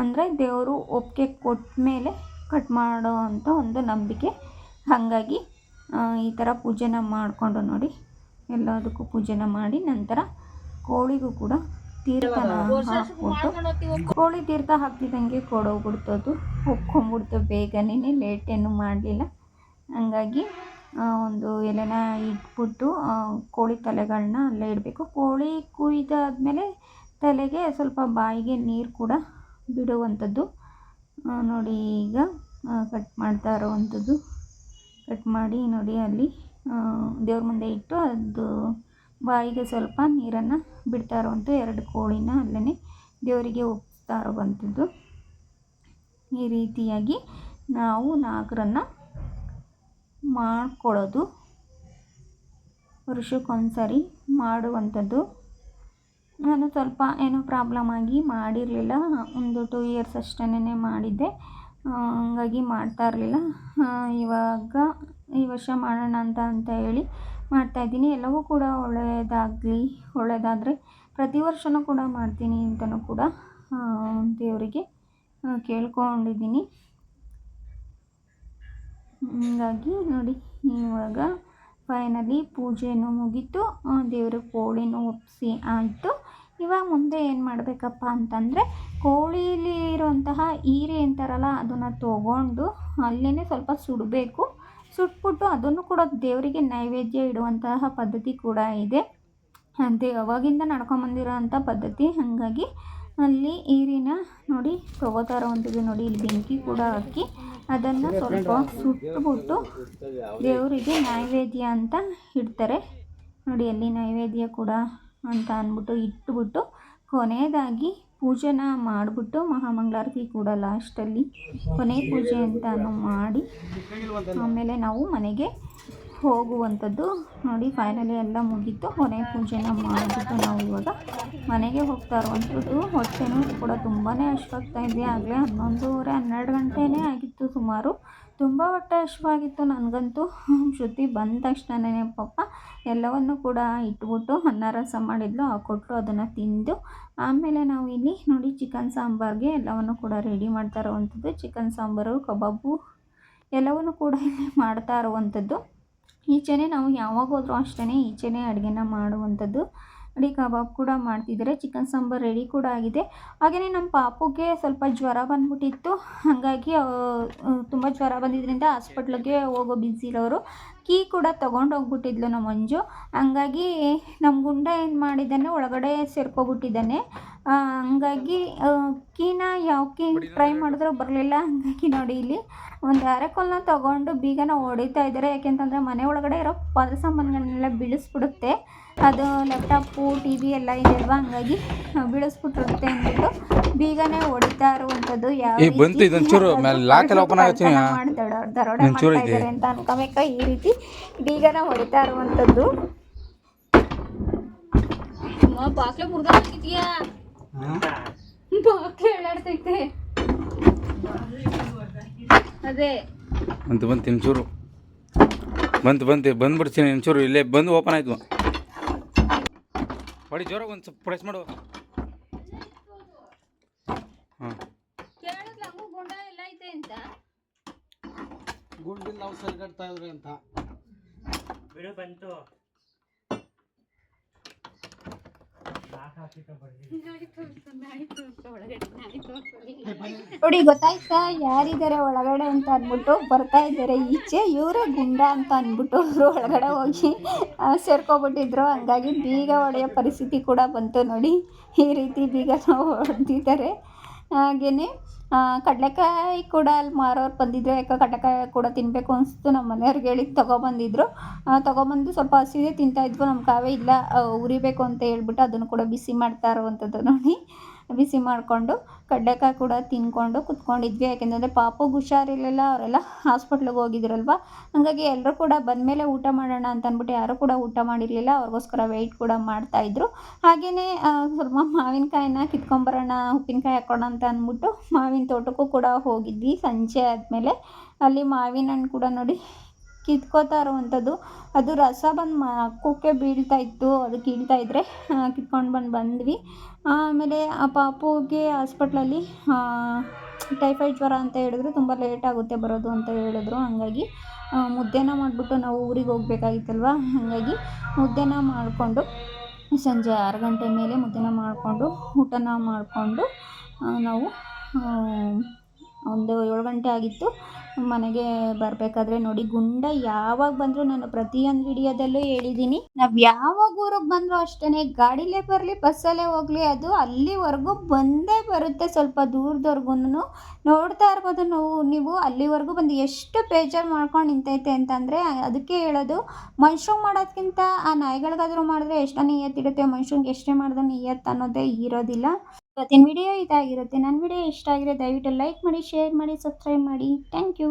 ಅಂದರೆ ದೇವರು ಒಪ್ಪಿಗೆ ಕೊಟ್ಟ ಮೇಲೆ ಕಟ್ ಮಾಡೋ ಒಂದು ನಂಬಿಕೆ. ಹಾಗಾಗಿ ಈ ಥರ ಪೂಜೆನ ಮಾಡಿಕೊಂಡು ನೋಡಿ. ಎಲ್ಲದಕ್ಕೂ ಪೂಜೆನ ಮಾಡಿ ನಂತರ ಕೋಳಿಗೂ ಕೂಡ ತೀರ್ಥನ ಹಾಕ್ಬಿಟ್ಟು, ಕೋಳಿ ತೀರ್ಥ ಹಾಕ್ತಿದ್ದಂಗೆ ಕೊಡೋಗ್ಬಿಡ್ತದು ಒಪ್ಕೊಂಡ್ಬಿಡ್ತು. ಬೇಗನೆ ಲೇಟ್ ಏನು ಮಾಡಲಿಲ್ಲ. ಹಂಗಾಗಿ ಒಂದು ಎಲೆನ ಇಟ್ಬಿಟ್ಟು ಕೋಳಿ ತಲೆಗಳನ್ನ ಅಲ್ಲೇ ಇಡಬೇಕು. ಕೋಳಿ ಕುಯ್ದಾದಮೇಲೆ ತಲೆಗೆ ಸ್ವಲ್ಪ ಬಾಯಿಗೆ ನೀರು ಕೂಡ ಬಿಡುವಂಥದ್ದು. ನೋಡಿ ಈಗ ಕಟ್ ಮಾಡ್ತಾ ಇರುವಂಥದ್ದು. ಕಟ್ ಮಾಡಿ ನೋಡಿ ಅಲ್ಲಿ ದೇವ್ರ ಮುಂದೆ ಇಟ್ಟು ಅದು ಬಾಯಿಗೆ ಸ್ವಲ್ಪ ನೀರನ್ನು ಬಿಡ್ತಾ ಇರುವಂಥ ಎರಡು ಕೋಳಿನ ಅಲ್ಲೇ ದೇವರಿಗೆ ಒಪ್ಪಿಸ್ತಾ ಇರುವಂಥದ್ದು. ಈ ರೀತಿಯಾಗಿ ನಾವು ನಾಗರನ್ನು ಮಾಡ್ಕೊಳ್ಳೋದು ವರ್ಷಕ್ಕೊಂದ್ಸರಿ ಮಾಡುವಂಥದ್ದು. ನಾನು ಸ್ವಲ್ಪ ಏನೋ ಪ್ರಾಬ್ಲಮ್ ಆಗಿ ಮಾಡಿರಲಿಲ್ಲ. ಒಂದು ಟೂ ಇಯರ್ಸ್ ಅಷ್ಟೇ ಮಾಡಿದ್ದೆ. ಹಾಗಾಗಿ ಮಾಡ್ತಾ ಇರಲಿಲ್ಲ. ಇವಾಗ ಈ ವರ್ಷ ಮಾಡೋಣ ಅಂತ ಅಂತ ಹೇಳಿ ಮಾಡ್ತಾಯಿದ್ದೀನಿ ಎಲ್ಲವೂ ಕೂಡ ಒಳ್ಳೆಯದಾಗಲಿ ಒಳ್ಳೆಯದಾದರೆ ಪ್ರತಿ ವರ್ಷವೂ ಕೂಡ ಮಾಡ್ತೀನಿ ಅಂತಲೂ ಕೂಡ ದೇವರಿಗೆ ಕೇಳ್ಕೊಂಡಿದ್ದೀನಿ. ಹಂಗಾಗಿ ನೋಡಿ, ಇವಾಗ ಫೈನಲಿ ಪೂಜೆನೂ ಮುಗೀತು. ದೇವರ ಕೋಳಿನೂ ಒಪ್ಪಿಸಿ ಆಯಿತು. ಇವಾಗ ಮುಂದೆ ಏನು ಮಾಡಬೇಕಪ್ಪ ಅಂತಂದರೆ, ಕೋಳಿಲಿ ಇರುವಂತಹ ಈರೆ ಅಂತಾರಲ್ಲ, ಅದನ್ನು ತೊಗೊಂಡು ಅಲ್ಲೇ ಸ್ವಲ್ಪ ಸುಡಬೇಕು. ಸುಟ್ಬಿಟ್ಟು ಅದನ್ನು ಕೂಡ ದೇವರಿಗೆ ನೈವೇದ್ಯ ಇಡುವಂತಹ ಪದ್ಧತಿ ಕೂಡ ಇದೆ. ಅದೇ ಅವಾಗಿಂದ ನಡ್ಕೊಂಬಂದಿರೋ ಅಂಥ ಪದ್ಧತಿ. ಹಾಗಾಗಿ ಅಲ್ಲಿ ಈರಿನ ನೋಡಿ, ತೊಗೋತಾ ಇರೋವಂಥದ್ದು ನೋಡಿ, ಇಲ್ಲಿ ಬೆಂಕಿ ಕೂಡ ಹಾಕಿ. ಅದನ್ನು ಸ್ವಲ್ಪ ಸುಟ್ಟುಬಿಟ್ಟು ದೇವರಿಗೆ ನೈವೇದ್ಯ ಅಂತ ಇಡ್ತಾರೆ. ನೋಡಿ ಅಲ್ಲಿ ನೈವೇದ್ಯ ಕೂಡ ಅಂತ ಅಂದ್ಬಿಟ್ಟು ಇಟ್ಬಿಟ್ಟು ಕೊನೆಯದಾಗಿ ಪೂಜೆನ ಮಾಡಿಬಿಟ್ಟು ಮಹಾಮಂಗಳಾರತಿ ಕೂಡ ಲಾಸ್ಟಲ್ಲಿ ಕೊನೆ ಪೂಜೆ ಅಂತ ಮಾಡಿ ಆಮೇಲೆ ನಾವು ಮನೆಗೆ ಹೋಗುವಂಥದ್ದು ನೋಡಿ ಫೈನಲಿ ಎಲ್ಲ ಮುಗೀತು. ಕೊನೆ ಪೂಜೆನ ಮಾಡಿಬಿಟ್ಟು ನಾವು ಇವಾಗ. ಮನೆಗೆ ಹೋಗ್ತಾ ಇರುವಂಥದ್ದು ಹೊಟ್ಟೆನೂ ಕೂಡ ತುಂಬಾ ಇದೆ. ಆಗಲೇ ಹನ್ನೊಂದೂವರೆ, ಹನ್ನೆರಡು ಗಂಟೆನೇ ಆಗಿತ್ತು ಸುಮಾರು. ತುಂಬ ಹೊಟ್ಟೆ ಹಶ್ವಾಗಿತ್ತು ನನಗಂತೂ. ಶ್ರುತಿ ಬಂದ ತಕ್ಷಣನೇ ಪಾಪ ಎಲ್ಲವನ್ನು ಕೂಡ ಇಟ್ಬಿಟ್ಟು ಅನ್ನ ರಸ ಮಾಡಿದ್ಲು. ಕೊಟ್ಟರು ಅದನ್ನು ತಿಂದು. ಆಮೇಲೆ ನಾವು ಇಲ್ಲಿ ನೋಡಿ ಚಿಕನ್ ಸಾಂಬಾರ್ಗೆ ಎಲ್ಲವನ್ನು ಕೂಡ ರೆಡಿ ಮಾಡ್ತಾ ಇರುವಂಥದ್ದು. ಚಿಕನ್ ಸಾಂಬಾರು, ಕಬಾಬು ಎಲ್ಲವನ್ನು ಕೂಡ ಇಲ್ಲಿ ಮಾಡ್ತಾ ಇರುವಂಥದ್ದು. ಈಚೆನೇ ನಾವು ಯಾವಾಗ ಹೋದರೂ ಅಷ್ಟೇ ಈಚೆನೇ ಅಡುಗೆನ ಮಾಡುವಂಥದ್ದು. ನೋಡಿ ಕಬಾಬ್ ಕೂಡ ಮಾಡ್ತಿದ್ದಾರೆ. ಚಿಕನ್ ಸಾಂಬಾರು ರೆಡಿ ಕೂಡ ಆಗಿದೆ. ಹಾಗೆಯೇ ನಮ್ಮ ಪಾಪುಗೆ ಸ್ವಲ್ಪ ಜ್ವರ ಬಂದ್ಬಿಟ್ಟಿತ್ತು. ಹಾಗಾಗಿ ತುಂಬ ಜ್ವರ ಬಂದಿದ್ದರಿಂದ ಹಾಸ್ಪಿಟ್ಲಿಗೆ ಹೋಗೋ ಇರೋರು. ಕೀ ಕೂಡ ತೊಗೊಂಡು ಹೋಗ್ಬಿಟ್ಟಿದ್ಲು ನಮ್ಮ ಮಂಜು. ಹಂಗಾಗಿ ನಮ್ಮ ಗುಂಡ ಏನು ಮಾಡಿದ್ದಾನೆ, ಒಳಗಡೆ ಸೇರ್ಕೊಬಿಟ್ಟಿದ್ದಾನೆ. ಹಂಗಾಗಿ ಕೀನ ಯಾವ ಕೀ ಟ್ರೈ ಮಾಡಿದ್ರೂ ಬರಲಿಲ್ಲ. ಹಂಗಾಗಿ ನೋಡಿ ಇಲ್ಲಿ ಒಂದು ಅರೆಕೋಲನ್ನ ತೊಗೊಂಡು ಬೀಗನ ಹೊಡಿತಾ ಇದ್ದಾರೆ. ಯಾಕೆಂತಂದರೆ ಮನೆ ಒಳಗಡೆ ಇರೋ ಪಾದ ಸಾಮಾನುಗಳನ್ನೆಲ್ಲ ಬೀಳಿಸ್ಬಿಡುತ್ತೆ. ಅದು ಲ್ಯಾಪ್ಟಾಪು ಟಿ ವಿ ಎಲ್ಲ ಇದೆ ಅಲ್ವಾ ಹಂಗಾಗಿ ಬೀಳಿಸ್ಬಿಟ್ಟಿರುತ್ತೆ ಅಂದ್ಬಿಟ್ಟು ಬೀಗನೆ ಹೊಡಿತಾ ಇರುವಂಥದ್ದು ಯಾವ ಏ, ಬಂತು ಇದೊಂಚೂರು ಎಲ್ಲ ಆಗತ್ತೆ ದರೋಡೆ ಮಾಡ್ತಾ. ಇದ್ದಾರೆ ಅಂತ ಅನ್ಕೋಬೇಕ. ಈ ರೀತಿ ಬೀಗನ ಹೊಡಿತಾ ಇರುವಂಥದ್ದು. ಬಾಕ್ಲೆ ಮುರ್ದ ಹಾಕಿದ್ಯಾ ಬಾಕ್ಲೆ ಹೇಳಾಡ್ತೈತೆ ಅದೇ. ಬಂತು ಬಂತು ಇಂಚೂರು ಬಂತು ಬಂತು ಬಂದ್ಬಿಡ್ತೀನಿ ಇಂಚೂರು ಇಲ್ಲೇ ಬಂದು ಓಪನ್ ಆಯಿತು. ಹೊಡಿ ಜೋರ ಒಂದು ಸ್ವಲ್ಪ ಪ್ರೆಸ್ ಮಾಡು. ಹಾಂ. ಕೇಳಿದ್ಲ ಅಮ್ಮ ಗುಂಡ ಎಲ್ಲ ಐತೆ ಅಂತ? ಬಿಡು ಬಂತು ಸರಿಗಡ್ತಾ ಇದ್ರಿ ಅಂತ. ನೋಡಿ, ಗೊತ್ತಾಯ್ತಾ? ಯಾರಿದ್ದಾರೆ ಒಳಗಡೆ ಅಂತ ಅಂದ್ಬಿಟ್ಟು ಬರ್ತಾ ಇದ್ದಾರೆ. ಈಚೆ ಇವರೇ ಗುಂಡ ಅಂತ ಅಂದ್ಬಿಟ್ಟು ಅವರು ಒಳಗಡೆ ಹೋಗಿ ಸೇರ್ಕೊಬಿಟ್ಟಿದ್ರು. ಹಂಗಾಗಿ ಬೀಗ ಹೊಡೆಯೋ ಪರಿಸ್ಥಿತಿ ಕೂಡ ಬಂತು ನೋಡಿ. ಈ ರೀತಿ ಬೀಗನ ಹೊಡೆದಿದ್ದಾರೆ. ಹಾಗೆಯೇ ಕಡಲೆಕಾಯಿ ಕೂಡ ಅಲ್ಲಿ ಮಾರೋರು ಬಂದಿದ್ರು, ಯಾಕೆ ಕಡಲೆಕಾಯಿ ಕೂಡ ತಿನ್ನಬೇಕು ಅನಿಸ್ತು. ನಮ್ಮ ಮನೆಯವ್ರಿಗೆ ಹೇಳಿ ತೊಗೊಬಂದಿದ್ರು. ತೊಗೊಬಂದು ಸ್ವಲ್ಪ ಹಸಿದೇ ತಿಂತಾಯಿದ್ವು ನಮ್ಮ ಕಾವೇ ಇಲ್ಲ ಉರಿಬೇಕು ಅಂತ ಹೇಳ್ಬಿಟ್ಟು ಅದನ್ನು ಕೂಡ ಬಿಸಿ ಮಾಡ್ತಾ ಇರುವಂಥದ್ದು ನೋಡಿ. ಬಿಸಿ ಮಾಡಿಕೊಂಡು ಕಡಲೆಕಾಯಿ ಕೂಡ ತಿನ್ಕೊಂಡು ಕುತ್ಕೊಂಡಿದ್ವಿ. ಯಾಕೆಂದರೆ ಪಾಪುಗೆ ಹುಷಾರಿರಲಿಲ್ಲ, ಅವರೆಲ್ಲ ಹಾಸ್ಪಿಟ್ಲಿಗೆ ಹೋಗಿದ್ರಲ್ವ? ಹಾಗಾಗಿ ಎಲ್ಲರೂ ಕೂಡ ಬಂದಮೇಲೆ ಊಟ ಮಾಡೋಣ ಅಂತ ಅಂದ್ಬಿಟ್ಟು ಯಾರೂ ಕೂಡ ಊಟ ಮಾಡಿರಲಿಲ್ಲ. ಅವ್ರಿಗೋಸ್ಕರ ವೆಯ್ಟ್ ಕೂಡ ಮಾಡ್ತಾಯಿದ್ರು ಹಾಗೆಯೇ ಸ್ವಲ್ಪ ಮಾವಿನಕಾಯಿನ ಕಿತ್ಕೊಂಬರೋಣ, ಉಪ್ಪಿನಕಾಯಿ ಹಾಕೋಣ ಅಂತ ಅಂದ್ಬಿಟ್ಟು ಮಾವಿನ ತೋಟಕ್ಕೂ ಕೂಡ ಹೋಗಿದ್ವಿ. ಸಂಜೆ ಆದಮೇಲೆ ಅಲ್ಲಿ ಮಾವಿನ ಹಣ್ಣು ಕೂಡ ನೋಡಿ ಕಿತ್ಕೋತಾ ಇರುವಂಥದ್ದು ಅದು ರಸ ಬಂದು ಮಕ್ಕೋಕೆ ಕುಕ್ಕೆ ಬೀಳ್ತಾ ಇತ್ತು. ಅದು ಕೀಳ್ತಾ ಇದ್ದರೆ ಕಿತ್ಕೊಂಡು ಬಂದು ಬಂದ್ವಿ. ಆಮೇಲೆ ಆ ಪಾಪುಗೆ ಹಾಸ್ಪಿಟ್ಲಲ್ಲಿ ಟೈಫಾಯ್ಡ್ ಜ್ವರ ಅಂತ ಹೇಳಿದ್ರು. ತುಂಬ ಲೇಟ್ ಆಗುತ್ತೆ ಬರೋದು ಅಂತ ಹೇಳಿದ್ರು. ಹಾಗಾಗಿ ಮುದ್ದೆನ ಮಾಡಿಬಿಟ್ಟು ನಾವು ಊರಿಗೆ ಹೋಗ್ಬೇಕಾಗಿತ್ತಲ್ವ? ಹಾಗಾಗಿ ಮುದ್ದೆನ ಮಾಡಿಕೊಂಡು, ಸಂಜೆ ಆರು ಗಂಟೆ ಮೇಲೆ ಮುದ್ದೆನ ಮಾಡಿಕೊಂಡು, ಊಟನ ಮಾಡಿಕೊಂಡು ನಾವು ಒಂದು ಏಳು ಗಂಟೆ ಆಗಿತ್ತು. ಮನೆಗೆ ಬರಬೇಕಾದ್ರೆ ನೋಡಿ ಗುಂಡ ಯಾವಾಗ ಬಂದರೂ ನಾನು ಪ್ರತಿಯೊಂದು ವಿಡಿಯೋದಲ್ಲೂ ಹೇಳಿದ್ದೀನಿ. ನಾವು ಯಾವಾಗ ಊರಿಗೆ ಬಂದರೂ ಅಷ್ಟೇ ಗಾಡಿಲೇ ಬರಲಿ, ಬಸ್ಸಲ್ಲೇ ಹೋಗಲಿ, ಅದು ಅಲ್ಲಿವರೆಗೂ ಬಂದೇ ಬರುತ್ತೆ ಸ್ವಲ್ಪ ದೂರದವರೆಗೂ ನೋಡ್ತಾ ಇರ್ಬೋದು ನಾವು, ನೀವು ಅಲ್ಲಿವರೆಗೂ ಬಂದು ಎಷ್ಟು ಬೇಜಾರು ಮಾಡ್ಕೊಂಡು ನಿಂತೈತೆ ಅಂತಂದರೆ, ಅದಕ್ಕೆ ಹೇಳೋದು ಮನುಷ್ಯಂಗೆ ಮಾಡೋದ್ಕಿಂತ ಆ ನಾಯಿಗಳಿಗಾದರೂ ಮಾಡಿದ್ರೆ ಎಷ್ಟೋ ನಿಯತ್ತಿರುತ್ತೆ ಮನುಷ್ಯಂಗೆ ಎಷ್ಟೇ ಮಾಡಿದ್ರೆ ನಿಯತ್ತು ಅನ್ನೋದೇ ಇರೋದಿಲ್ಲ. ಇವತ್ತಿನ ವಿಡಿಯೋ ಇದಾಗಿರುತ್ತೆ. ನನ್ನ ವಿಡಿಯೋ ಇಷ್ಟ ಆಗಿರೋ ದಯವಿಟ್ಟು ಲೈಕ್ ಮಾಡಿ ಶೇರ್ ಮಾಡಿ ಸಬ್ಸ್ಕ್ರೈಬ್ ಮಾಡಿ. Thank you